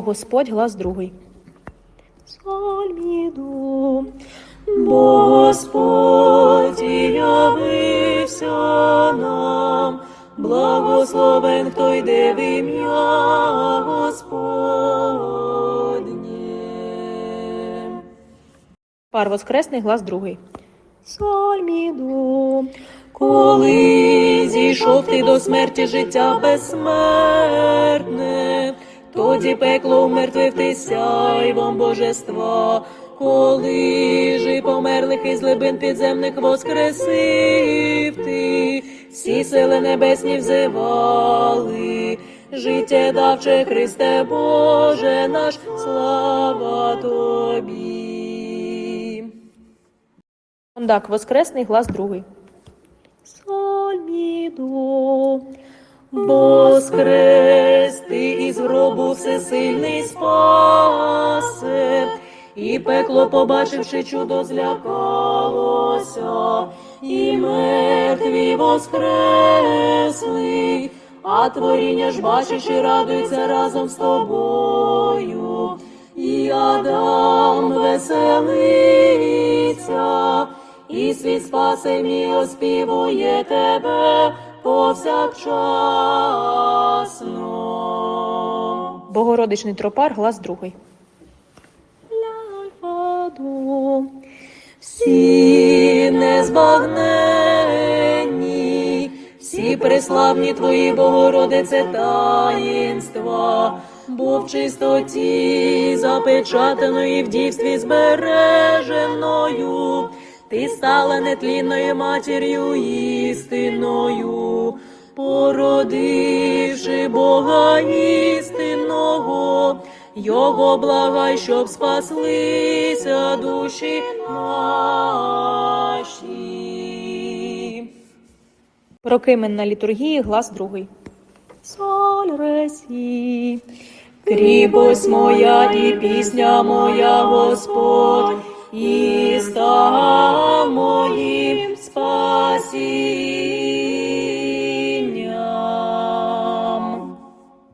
Господь, глас другий. Сальміду. Господь явився нам, благословен, хто йде в ім'я Господнє. Пар Воскресний, глас другий. Сальміду. Коли зійшов ти до смерті життя безсмертне, тоді пекло умертвив ти сяйвом божества, коли жи померлих із глибин підземних воскресив ти, всі сили небесні взивали, життя давче Христе Боже наш, слава тобі. Кондак Воскресний, глас другий. Сальміду, воскрес ти із гробу всесильний спасе, і пекло, побачивши чудо, злякалося, і мертві воскресли, а творіння ж бачиш і радується разом з тобою, і Адам веселиться, і світ спаси мій оспівує тебе повсякчасно. Богородичний тропар, глас другий. Ляфаду. Всі незбагненні, всі преславні твої Богородице таїнства, бо в чистоті запечатаної в дівстві збереженою, ти стала нетлінною матір'ю істинною, породивши Бога істинного, його благай, щоб спаслися душі наші. Прокименна літургії, глас другий. Соль ресі, кріпость моя і пісня моя, Господь,